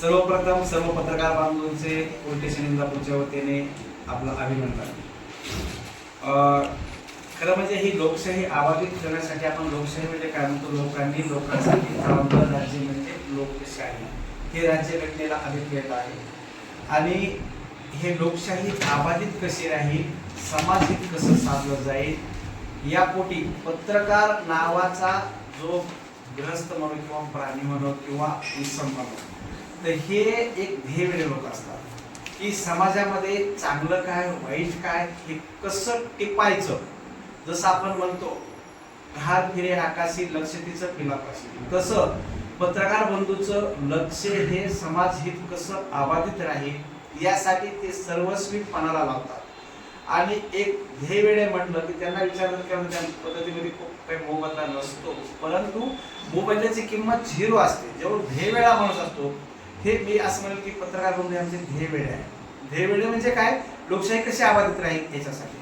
सर्वप्रथम सर्व पत्रकार बांधवांचे पोलिटिशियन इंदापूरच्या वतीने आपलं अभिनंदन. अं, खरं म्हणजे ही लोकशाही आवाजित करण्यासाठी आपण लोकशाही म्हणजे काय म्हणतो? लोकांनी लोकांसाठी चालवलं राज्य म्हणजे लोकशाही. हे राज्य घटनेला अभिप्रेत आहे. आणि हे लोकशाही आबाधित कशी राहील? समाजित कसं साधलं जाईल? या पोटी पत्रकार नावाचा जो ग्रस्त म्हणू किंवा प्राणी म्हणू किंवा इसम म्हणू. तर हे एक ध्येयवेळे लोक असतात. की समाजामध्ये चांगलं काय वाईट काय हे कसं टिपायचं? जसं आपण म्हणतो घाल फिरे आकाशी लक्ष तिचं पिलापाशी तसं पत्रकार बंधूचं लक्ष हे समाजहित कसं आबाधित राहील यासाठी ते सर्वस्वी पणाला लावतात. आणि एक ध्येयवेळे म्हटलं की त्यांना विचारलं की त्या पद्धतीमध्ये खूप काही मोबदला नसतो. परंतु मोबदल्याची किंमत झिरो असते. जेव्हा ध्येयवेळा माणूस असतो हे मी असं म्हणेल की पत्रकार बंधू आमचे ध्येयवेळे आहे. ध्येयवेळे म्हणजे काय? लोकशाही कशी आबाधित राहील याच्यासाठी.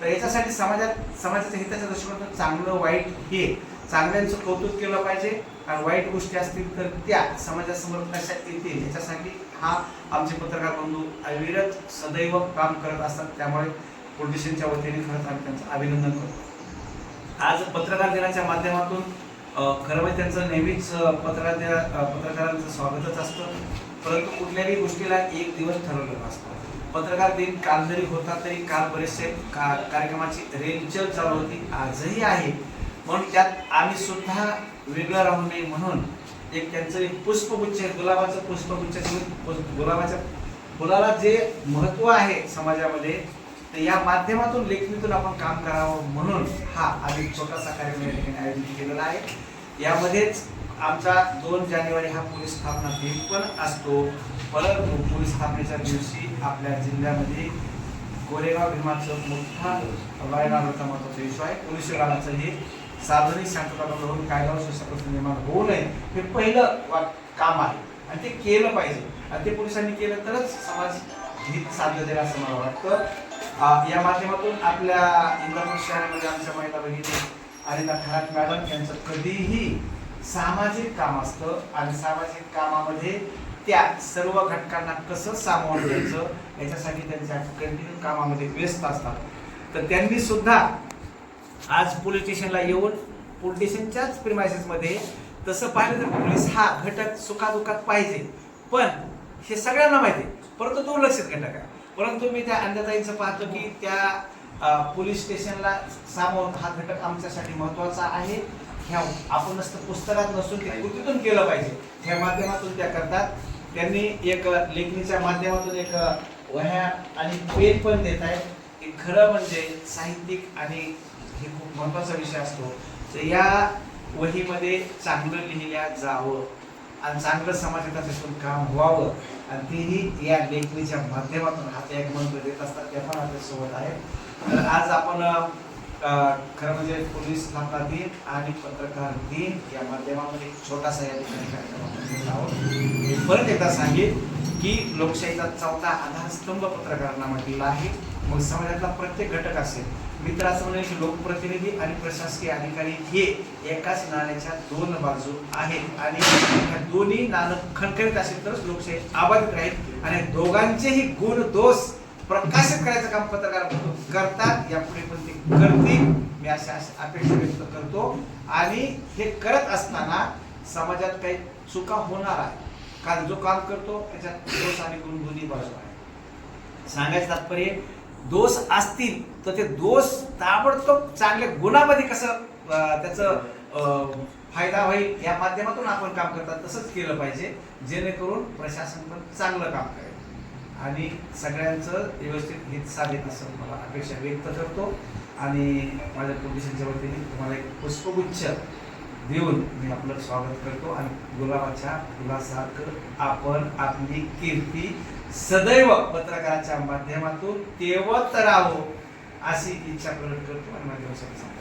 तर याच्यासाठी समाजात समाजाच्या हिताच्या दृष्टिकोनातून चांगलं वाईट हे चांगल्यांचं कौतुक केलं पाहिजे. आणि वाईट गोष्टी असतील तर त्या समाजासमोर कशा येतील याच्यासाठी हा आमचे पत्रकार बंधू अविरत सदैव काम करत असतात. त्यामुळे पोलिटिशियनच्या वतीने खरंच आम्ही त्यांचं अभिनंदन करतो. आज पत्रकार दिनाच्या माध्यमातून खरं म्हणजे त्यांचं नेहमीच पत्रकार दिना पत्रकारांचं स्वागतच असतं. परंतु कुठल्याही गोष्टीला एक दिवस ठरवलेलं असतं पत्रकार दिन काल जरी होता तरी काल बरेचसे का कार्यक्रमाची रेलचल चालू होती आजही आहे. म्हणून त्यात आम्ही सुद्धा वेगळं राहू नये म्हणून एक त्यांचं एक पुष्पगुच्छ गुलाबाचं पुष्पगुच्छ पु- गुलाबाच्या फुलाला जे महत्त्व आहे समाजामध्ये तर या माध्यमातून लेखणीतून आपण काम करावं म्हणून हा अधिक छोटासा कार्यक्रम या ठिकाणी आयोजित केलेला आहे. यामध्येच आमचा दोन जानेवारी हा पोलीस स्थापना दिन पण असतो. परंतु पोलीस स्थापनेच्या दिवशी आपल्या जिल्ह्यामध्ये कोरेगाव भीमाचं मोठा व्हायरल होता महत्त्वाचा विषय आहे. पोलीस विभागाचं हे सार्वजनिक शांतता धरून कायदा सुशासन निर्माण होऊ नये हे पहिलं वा- काम आहे. आणि ते केलं पाहिजे. आणि ते पोलिसांनी केलं तरच समाज हित साधलं जाईल असं मला वाटतं. या माध्यमातून आपल्या इंदापूर शहरामध्ये आमच्या महिला बहिणी अनिता खरात मॅडम यांचं कधीही सामाजिक काम असतं आणि सामाजिक कामामध्ये त्या सर्व घटकांना कसं सामावून घ्यायचं याच्यासाठी त्यांच्या कंटिन्यू कामामध्ये व्यस्त असतात. तर त्यांनी सुद्धा आज पोलीस स्टेशनला येऊन पोलीस स्टेशनच्याच प्रिमायसेसमध्ये तसं पाहिलं तर पोलीस हा घटक सुखादुखात पाहिजे. पण हे सगळ्यांना माहिती परंतु दुर्लक्षित घटक आहे परंतु मी त्या अंधताईंचं पाहतो की त्या पोलीस स्टेशनला सामावून हा घटक आमच्यासाठी महत्त्वाचा आहे. ह्या आपण नसतं पुस्तकात नसून ते कृतीतून केलं पाहिजे. ह्या माध्यमातून त्या करतात. त्यांनी एक लेखणीच्या माध्यमातून एक वह्या आणि पेन पण देत आहेत खरं म्हणजे साहित्यिक आणि हे खूप महत्त्वाचा विषय असतो. तर या वहीमध्ये चांगलं लिहिल्या जावं आणि चांगलं समाजातून काम व्हावं आणि तेही या लेखणीच्या माध्यमातून हात एक मंत्र देत असतात त्या पण आपल्यासोबत आहेत. तर आज आपण खरं म्हणजे पोलीस स्थापना दिन आणि पत्रकार दिन या माध्यमामध्ये छोटासा या ठिकाणी कार्यक्रम आपण आहोत. मी परत एकदा सांगेन की लोकशाहीचा चौथा आधारस्तंभ पत्रकारांना म्हटलेला आहे. मग समाजातला प्रत्येक घटक असेल मी तर असं की लोकप्रतिनिधी आणि प्रशासकीय अधिकारी हे एकाच नाण्याच्या दोन बाजू आहेत. आणि ह्या दोन्ही नाणं खणखणीत असेल तरच लोकशाही आबाधित राहील आणि दोघांचेही गुण दोष प्रकाशित करायचं काम पत्रकार करतात यापुढे पण ते करतील. मी अशा अशा अपेक्षा व्यक्त करतो. आणि हे करत असताना समाजात काही चुका होणार आहे कारण जो काम करतो त्याच्यात दोष आणि गुण दोन्ही बाजू आहे सांगायचं तात्पर्य दोष असतील तर ते दोष ताबडतोब चांगल्या गुणामध्ये कसं त्याचं फायदा होईल या माध्यमातून आपण काम करतात तसंच केलं पाहिजे जेणेकरून प्रशासन पण चांगलं काम करेल. आणि सगळ्यांचं व्यवस्थित हित साधेल असं मला अपेक्षा व्यक्त करतो. आणि माझ्या पोलिसांच्या वतीने तुम्हाला एक पुष्पगुच्छ देऊन मी आपलं स्वागत करतो. आणि गुलाबाच्या फुलासारखं आपण आपली कीर्ती सदैव पत्रकाराच्या माध्यमातून तेवत राहो अशी इच्छा प्रकट करतो आणि माझ्या सांगतो.